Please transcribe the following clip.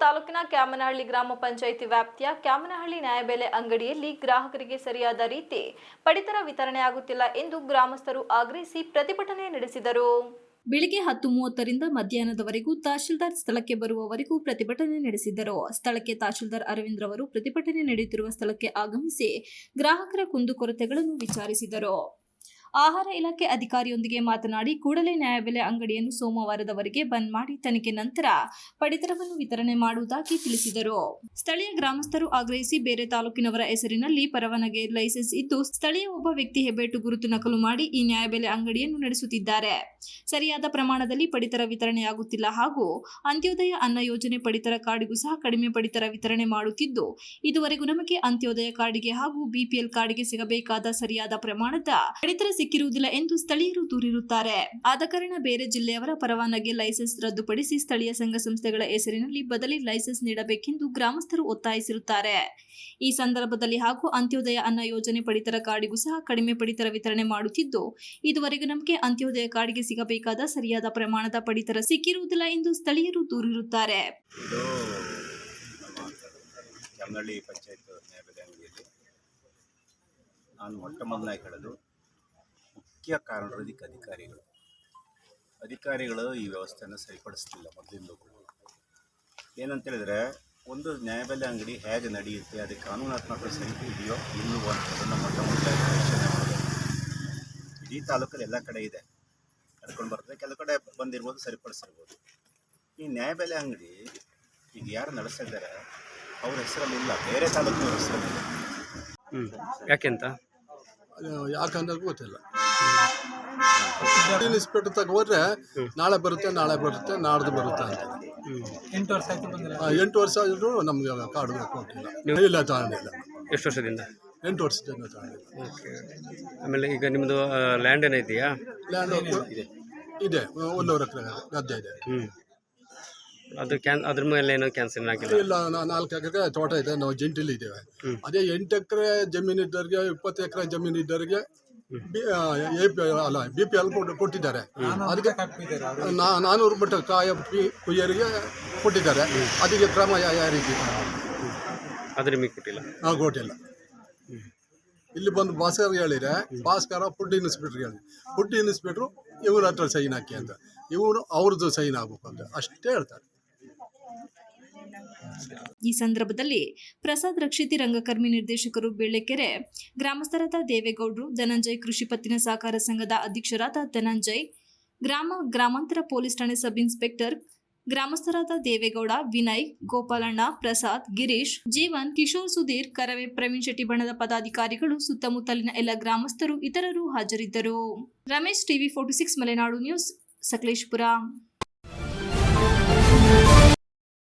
ತಾಲೂಕಿನ ಕ್ಯಾಮನಹಳ್ಳಿ ಗ್ರಾಮ ಪಂಚಾಯಿತಿ ವ್ಯಾಪ್ತಿಯ ಕ್ಯಾಮನಹಳ್ಳಿ ನ್ಯಾಯಬೆಲೆ ಅಂಗಡಿಯಲ್ಲಿ ಗ್ರಾಹಕರಿಗೆ ಸರಿಯಾದ ರೀತಿ ಪಡಿತರ ವಿತರಣೆಯಾಗುತ್ತಿಲ್ಲ ಎಂದು ಗ್ರಾಮಸ್ಥರು ಆಗ್ರಹಿಸಿ ಪ್ರತಿಭಟನೆ ನಡೆಸಿದರು. ಬೆಳಿಗ್ಗೆ ಹತ್ತು ಮೂವತ್ತರಿಂದ ಮಧ್ಯಾಹ್ನದವರೆಗೂ ತಹಶೀಲ್ದಾರ್ ಸ್ಥಳಕ್ಕೆ ಬರುವವರೆಗೂ ಪ್ರತಿಭಟನೆ ನಡೆಸಿದರು. ಸ್ಥಳಕ್ಕೆ ತಹಶೀಲ್ದಾರ್ ಅರವಿಂದ್ ರವರು ಪ್ರತಿಭಟನೆ ನಡೆಯುತ್ತಿರುವ ಸ್ಥಳಕ್ಕೆ ಆಗಮಿಸಿ ಗ್ರಾಹಕರ ಕುಂದುಕೊರತೆಗಳನ್ನು ವಿಚಾರಿಸಿದರು. ಆಹಾರ ಇಲಾಖೆ ಅಧಿಕಾರಿಯೊಂದಿಗೆ ಮಾತನಾಡಿ, ಕೂಡಲೇ ನ್ಯಾಯಬೆಲೆ ಅಂಗಡಿಯನ್ನು ಸೋಮವಾರದವರೆಗೆ ಬಂದ್ ಮಾಡಿ ತನಿಖೆ ನಂತರ ಪಡಿತರವನ್ನು ವಿತರಣೆ ಮಾಡುವುದಾಗಿ ತಿಳಿಸಿದರು. ಸ್ಥಳೀಯ ಗ್ರಾಮಸ್ಥರು ಆಗ್ರಹಿಸಿ ಬೇರೆ ತಾಲೂಕಿನವರ ಹೆಸರಿನಲ್ಲಿ ಪರವಾನಗಿ ಲೈಸೆನ್ಸ್ ಇದ್ದು, ಸ್ಥಳೀಯ ಒಬ್ಬ ವ್ಯಕ್ತಿ ಹೆಬ್ಬೆಟ್ಟು ಗುರುತು ನಕಲು ಮಾಡಿ ಈ ನ್ಯಾಯಬೆಲೆ ಅಂಗಡಿಯನ್ನು ನಡೆಸುತ್ತಿದ್ದಾರೆ. ಸರಿಯಾದ ಪ್ರಮಾಣದಲ್ಲಿ ಪಡಿತರ ವಿತರಣೆಯಾಗುತ್ತಿಲ್ಲ ಹಾಗೂ ಅಂತ್ಯೋದಯ ಅನ್ನ ಯೋಜನೆ ಪಡಿತರ ಕಾರ್ಡಿಗೂ ಸಹ ಕಡಿಮೆ ಪಡಿತರ ವಿತರಣೆ ಮಾಡುತ್ತಿದ್ದು, ಇದುವರೆಗೂ ನಮಗೆ ಅಂತ್ಯೋದಯ ಕಾರ್ಡಿಗೆ ಹಾಗೂ ಬಿಪಿಎಲ್ ಕಾರ್ಡಿಗೆ ಸಿಗಬೇಕಾದ ಸರಿಯಾದ ಪ್ರಮಾಣದ ಪಡಿತರ ಸಿಕ್ಕಿರುವುದಿಲ್ಲ ಎಂದು ಸ್ಥಳೀಯರು ದೂರಿರುತ್ತಾರೆ. ಆದ ಕಾರಣ ಬೇರೆ ಜಿಲ್ಲೆಯವರ ಪರವಾನಗಿ ಲೈಸೆನ್ಸ್ ರದ್ದುಪಡಿಸಿ ಸ್ಥಳೀಯ ಸಂಘ ಸಂಸ್ಥೆಗಳ ಹೆಸರಿನಲ್ಲಿ ಬದಲಿ ಲೈಸೆನ್ಸ್ ನೀಡಬೇಕೆಂದು ಗ್ರಾಮಸ್ಥರು ಒತ್ತಾಯಿಸಿರುತ್ತಾರೆ. ಈ ಸಂದರ್ಭದಲ್ಲಿ ಹಾಗೂ ಅಂತ್ಯೋದಯ ಅನ್ನ ಯೋಜನೆ ಪಡಿತರ ಕಾರ್ಡಿಗೂ ಸಹ ಕಡಿಮೆ ಪಡಿತರ ವಿತರಣೆ ಮಾಡುತ್ತಿದ್ದು, ಇದುವರೆಗೂ ನಮಗೆ ಅಂತ್ಯೋದಯ ಕಾರ್ಡ್ಗೆ ಸಿಗಬೇಕಾದ ಸರಿಯಾದ ಪ್ರಮಾಣದ ಪಡಿತರ ಸಿಕ್ಕಿರುವುದಿಲ್ಲ ಎಂದು ಸ್ಥಳೀಯರು ದೂರಿರುತ್ತಾರೆ. ನಾನು ಮೊಟ್ಟ ಮೊದಲಾಗಿ ಹೇಳೋದು ಮುಖ್ಯ ಕಾರಣರು ಇದಕ್ಕೆ ಅಧಿಕಾರಿಗಳು? ಅಧಿಕಾರಿಗಳು ಈ ವ್ಯವಸ್ಥೆಯನ್ನು ಸರಿಪಡಿಸ್ತಿಲ್ಲ ಮೊದಲಿಂದ ಏನಂತ ಹೇಳಿದ್ರೆ ಒಂದು ನ್ಯಾಯಬೆಲೆ ಅಂಗಡಿ ಹೇಗೆ ನಡೆಯುತ್ತೆ ಅದಕ್ಕೆ ಕಾನೂನಾತ್ಮಕ ಸರಿ ಇದೆಯೋ ಇಲ್ಲವೋ ಅಂತದನ್ನು ಮೊಟ್ಟ ಮೊದಲಾಗಿ ಪರಿಶೀಲನೆ ಮಾಡಬೇಕು ಇಡೀ ತಾಲೂಕಲ್ಲಿ ಎಲ್ಲ ಕಡೆ ಇದೆ. ನಡ್ಕೊಂಡು ಬರ್ತದೆ ಕೆಲವು ಕಡೆ ಬಂದಿರ್ಬೋದು ಸರಿಪಡಿಸಿರ್ಬೋದು. ಈ ನ್ಯಾಯಬೆಲೆ ಅಂಗಡಿ ಈಗ ಯಾರು ನಡೆಸಿದ್ದಾರೆ ಇದ್ದಾರೆ ಅವ್ರ ಹೆಸರಲ್ಲಿ ಇಲ್ಲ ಬೇರೆ ತಾಲೂಕಿನ ಹೆಸರಲ್ಲಿ ಹ್ಞೂ ಯಾಕೆಂತ? ಯಾಕಂದ್ರೆ ಗೊತ್ತಿಲ್ಲ. ಇನ್ಸ್ಪೆಕ್ಟರ್ ತಗೋದ್ರೆ ನಾಳೆ ಬರುತ್ತೆ ನಾಳೆ ಬರುತ್ತೆ ನಾಡ್ದು ಬರುತ್ತೆ ಅಂತ. ಎಂಟು ವರ್ಷ ಆಯ್ತು ಎಂಟು ವರ್ಷ ಆದರೂ ನಮಗೆ ಕಾರ್ಡ್ ಕೊಟ್ಟಿಲ್ಲ ಇಲ್ಲ ತಗೊಂಡಿಲ್ಲ. ಎಷ್ಟು ವರ್ಷದಿಂದ? ಎಂಟು ವರ್ಷದಿಂದ ತಗೊಂಡಿಲ್ಲ. ಓಕೆ. ಆಮೇಲೆ ಈಗ ನಿಮ್ಮದು ಲ್ಯಾಂಡ್ ಏನೈತೆಯಾ ಲ್ಯಾಂಡ್ ಇದೆ. ಒಂದೂವರೆ ಎಕರೆ ಗದ್ದೆ ಇದೆ. ಹ್ಞೂ ಅದು ಕ್ಯಾನ್ ಅದ್ರ ಮೇಲೆ ಏನೋ ಕ್ಯಾನ್ಸಲ್ ಆಗಿಲ್ಲ ಇಲ್ಲ ನಾ- ನಾಲ್ಕು ಎಕರೆ ತೋಟ ಇದೆ ನಾವು ಜಂಟಿಲಿ ಇದ್ದೇವೆ. ಅದೇ ಎಂಟು ಎಕರೆ ಜಮೀನು ಇದ್ದವ್ರಿಗೆ ಇಪ್ಪತ್ತು ಎಕರೆ ಜಮೀನು ಇದ್ದವ್ರಿಗೆ ಎ ಪಿ ಅಲ್ಲ ಬಿ ಪಿ ಎಲ್ ಕೊಟ್ಟಿದ್ದಾರೆ. ಅದಕ್ಕೆ ನಾ- ನಾನೂರು ಮಟ್ಟ ಕಾಯ ಕುಯ್ಯರಿಗೆ ಕೊಟ್ಟಿದ್ದಾರೆ. ಅದಕ್ಕೆ ಕ್ರಮ ಯಾವ ರೀತಿ? ಅದು ನಿಮಗೆ ಕೊಟ್ಟಿಲ್ಲ. ಹಾಂ ಕೊಟ್ಟಿಲ್ಲ. ಇಲ್ಲಿ ಬಂದು ಭಾಸ್ಕರ್ ಹೇಳಿದ್ರೆ ಭಾಸ್ಕರ ಫುಡ್ ಇನ್ಸ್ಪೆಕ್ಟರ್ ಹೇಳಿ ಫುಡ್ ಇನ್ಸ್ಪೆಕ್ಟ್ರು ಇವ್ರ ಹತ್ರ ಸೈನ್ ಹಾಕಿ ಅಂತ. ಇವರು ಅವ್ರದ್ದು ಸೈನ್ ಆಗ್ಬೇಕು ಅಂತ. ಅಷ್ಟೇ ಹೇಳ್ತಾರೆ. ಈ ಸಂದರ್ಭದಲ್ಲಿ ಪ್ರಸಾದ್ ರಕ್ಷಿತಿ ರಂಗಕರ್ಮಿ ನಿರ್ದೇಶಕರು ಬೆಳ್ಳೆಕೆರೆ ಗ್ರಾಮಸ್ಥರಾದ ದೇವೇಗೌಡರು, ಧನಂಜಯ್ ಕೃಷಿ ಪತ್ತಿನ ಸಹಕಾರ ಸಂಘದ ಅಧ್ಯಕ್ಷರಾದ ಧನಂಜಯ್, ಗ್ರಾಮ ಗ್ರಾಮಾಂತರ ಪೊಲೀಸ್ ಠಾಣೆ ಸಬ್ ಇನ್ಸ್ಪೆಕ್ಟರ್ ಗ್ರಾಮಸ್ಥರಾದ ದೇವೇಗೌಡ, ವಿನಯ್, ಗೋಪಾಲಣ್ಣ, ಪ್ರಸಾದ್, ಗಿರೀಶ್, ಜೀವನ್, ಕಿಶೋರ್, ಸುಧೀರ್, ಕರವೇ, ಪ್ರವೀಣ್ ಶೆಟ್ಟಿ ಬಣದ ಪದಾಧಿಕಾರಿಗಳು, ಸುತ್ತಮುತ್ತಲಿನ ಎಲ್ಲ ಗ್ರಾಮಸ್ಥರು ಇತರರು ಹಾಜರಿದ್ದರು. Ramesh TV forty six, Malenadu news, Sakleshpur.